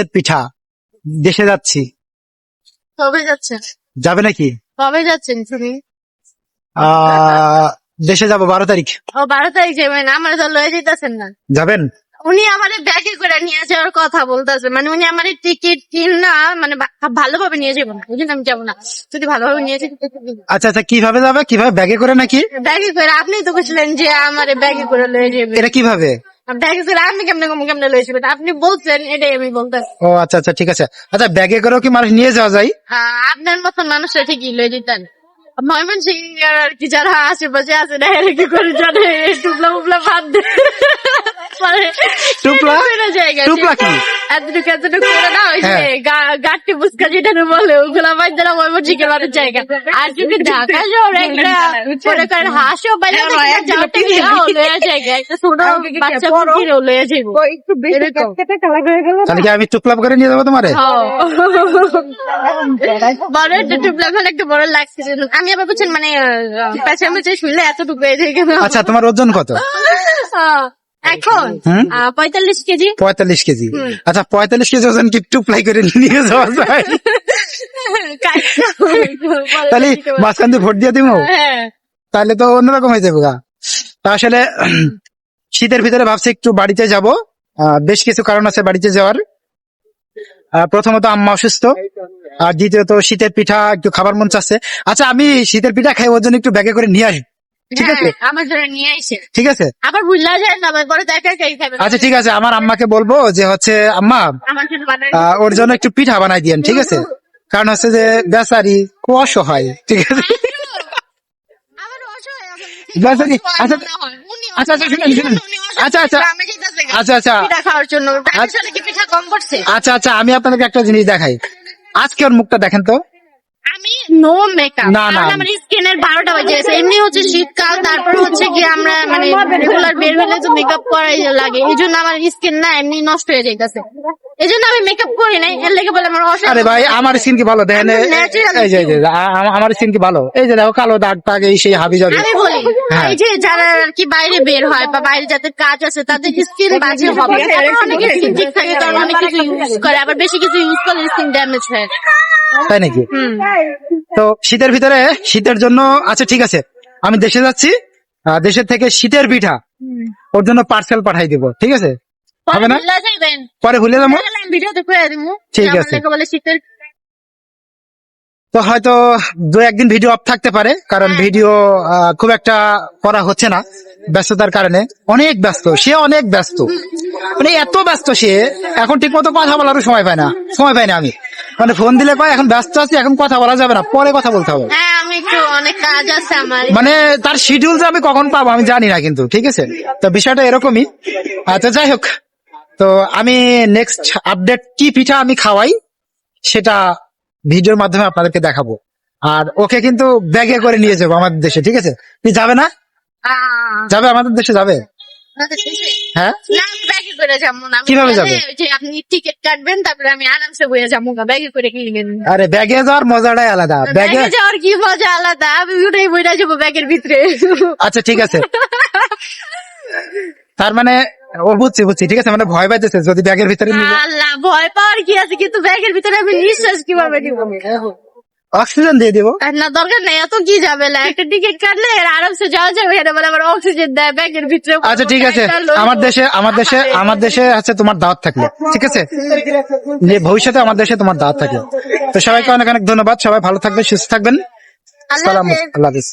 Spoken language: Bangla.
শীতের পিঠা। দেশে যাচ্ছি। কবে যাচ্ছেন? যাবে নাকি? কবে যাচ্ছেন তুমি? দেশে যাব বারো তারিখ। ও বারো তারিখ যাবেন আমার তো লয়ে যেতেছেন না। যাবেন? উনি আমার ব্যাগে করে নিয়ে যাওয়ার কথা বলতেছে। মানে উনি আমার টিকিট কিন না মানে ভালোভাবে নিয়ে যাব না। বুঝলেন আমি যাব না। যদি ভালোভাবে নিয়ে যেতে আচ্ছা আচ্ছা কীভাবে যাবে? কীভাবে ব্যাগে করে নাকি? ব্যাগে করে আপনি তো বলছিলেন যে আমার ব্যাগে করে লয়ে যাবে। এটা কীভাবে? আপনি কেমনে কেমনে যাবেন আপনি বলছেন এটাই আমি বলতেছি। ও আচ্ছা আচ্ছা ঠিক আছে। আচ্ছা ব্যাগে করেও কি মানুষ নিয়ে যাওয়া যায়? আপনার মতন মানুষরা ঠিকই লয়ে যেতেন ময়মনসিং আর কি যারা আশেপাশে আছে না এরা কি করে জানে? টুপলা মুপলা বাদ দে। মানে টুপলা? টুপলা কি? এতটুকু এতটুকু করে না ওই যে হ্যাঁ। যেটা বলে ওগুলা বাদ দিলাম অনেক জায়গা। আর যদি ঢাকা শহরে একটা মনে করেন হাঁসও বাইরে যাও লয়ে জায়গা একটা ছোট বাচ্চা লয়ে যাইবো। একটু বেশি কালা হয়ে গেল তাহলে কি আমি চুপলাপ করে নিয়ে যাব তোমারে? বড় একটা টুপলা ফেলে একটা বড় লাগছে আমি আবার বলছেন মানে পেছনে শুনলে এতটুকু হয়ে আচ্ছা তোমার ওজন কত? এখন? পঁয়তাল্লিশ কেজি? পঁয়তাল্লিশ কেজি। আচ্ছা পঁয়তাল্লিশ কেজি ওজন কি টুপলাই করে নিয়ে যাওয়া যায়? তাহলে মাঝখান দিয়ে ভোট দিয়ে দিব হ্যাঁ। তাহলে তো অন্যরকম হয়ে যাবে। তা আসলে শীতের ভিতরে ভাবছি একটু বাড়িতে যাব। বেশ কিছু কারণ আছে বাড়িতে যাওয়ার। প্রথমত আম্মা অসুস্থ। আর দ্বিতীয়ত শীতের পিঠা একটু খাবার মন চাচ্ছে আচ্ছা আমি শীতের পিঠা খাই ওর জন্য একটু ব্যাগে করে নিয়ে আসি। ঠিক আছে? হ্যাঁ, আমার জন্য নিয়ে আইসে। ঠিক আছে? আবার ভুললা যায় না খাবে। আচ্ছা ঠিক আছে আমার আম্মাকে বলব যে হচ্ছে আম্মা আমার ওর জন্য একটু পিঠা বানাই দিয়েন ঠিক আছে? কারণ হচ্ছে যে বেচারি খুব অসহায় ঠিক আছে? আমার বেচারি আচ্ছা আচ্ছা, আচ্ছা, শুনেন, শুনেন। আচ্ছা, আচ্ছা। আচ্ছা আচ্ছা। খাওয়ার জন্য। করছে? আচ্ছা আচ্ছা আমি আপনাদেরকে একটা জিনিস দেখাই। আজকে ওর মুখটা দেখেন তো। আমি নো মেকআপ না, না। আমার স্কিনের বারোটা বাজে গেছে। এমনি হচ্ছে শীতকাল তারপর হচ্ছে কি আমরা মানে রেগুলার বের হলে তো মেকআপ করাই লাগে। এই জন্য আমার স্কিন না এমনি নষ্ট হয়ে যাইতেছে। এই জন্য আমি মেকআপ করি নাই। এর লেগে বলে আমার অসুবিধা আরে ভাই আমার স্কিন কি ভালো? দেখেন আমার এই যে আমার স্কিন কি ভালো? এই যে দেখো কালো দাগ টাগ এই সেই হাবি যাবে আমি বলি হ্যাঁ। এই যে যারা আর কি বাইরে বের হয় বা বাইরে যাদের কাজ আছে তাদের স্কিন বাজে হবে। অনেকে স্কিন ঠিক থাকে কারণ অনেক কিছু ইউজ করে আবার বেশি কিছু ইউজ করলে স্কিন ড্যামেজ হয়। তাই নাকি? তো শীতের ভিতরে শীতের জন্য আচ্ছা ঠিক আছে। আমি দেশে যাচ্ছি দেশের থেকে শীতের পিঠা ওর জন্য পার্সেল পাঠাই দিব ঠিক আছে? হবে না? পরে ভুলে যাব? ঠিক আছে। লেগে বলে শীতের তো হয়তো দু একদিন ভিডিও অফ থাকতে পারে কারণ ভিডিও আহ, খুব একটা করা হচ্ছে না ব্যস্ততার কারণে। অনেক ব্যস্ত সে অনেক ব্যস্ত। মানে এত ব্যস্ত সে এখন ঠিক মতো কথা বলারও সময় পায় না। সময় পাই না আমি। মানে ফোন দিলে কয় এখন ব্যস্ত আছি এখন কথা বলা যাবে না পরে কথা বলতে হবে। হ্যাঁ আমি একটু অনেক কাজ আছে আমার। মানে তার শিডিউল যে আমি কখন পাবো আমি জানি না কিন্তু ঠিক আছে? তো বিষয়টা এরকমই। আচ্ছা যাই হোক। তো আমি নেক্সট আপডেট কি পিঠা আমি খাওয়াই সেটা ভিডিওর মাধ্যমে আপনাদেরকে দেখাবো। আর ওকে কিন্তু ব্যাগে করে নিয়ে যাব আমাদের দেশে ঠিক আছে? তুই যাবে না? যাবে আমাদের দেশে যাবে? হ্যাঁ? না, আমি ব্যাগে করে যাব না। কীভাবে যাবে? যে আপনি টিকিট কাটবেন তারপরে আমি আরামসে বয়ে যাব গা, ব্যাগে করে কিনবেন আরে ব্যাগে যাওয়ার মজাটাই আলাদা। ব্যাগে ব্যাগে যাওয়ার কি মজা আলাদা? আমি ওটাই বইটা যাব ব্যাগের ভিতরে। আচ্ছা ঠিক আছে। তার মানে ও বুঝছি বুঝছি ঠিক আছে মানে ভয় পাইতেছে যদি ব্যাগের ভিতরে। আল্লাহ ভয় পাওয়ার কি আছে? কিন্তু ব্যাগের ভিতরে আমি নিঃশ্বাস কীভাবে দিব অক্সিজেন দিয়ে দিব। না দরকার নেই এত কি যাবে না একটা টিকিট কাটলে আরামসে যাওয়া যাবে এটা বলে আমার অক্সিজেন দেয় ব্যাগের ভিতরে আচ্ছা ঠিক আছে। আমার দেশে আমার দেশে আমার দেশে আছে তোমার দাওয়াত থাকলে ঠিক আছে? যে ভবিষ্যতে আমার দেশে তোমার দাওয়াত থাকলে। তো সবাইকে অনেক অনেক ধন্যবাদ সবাই ভালো থাকবেন সুস্থ থাকবেন। সালাম আল্লাহ হাফিজ।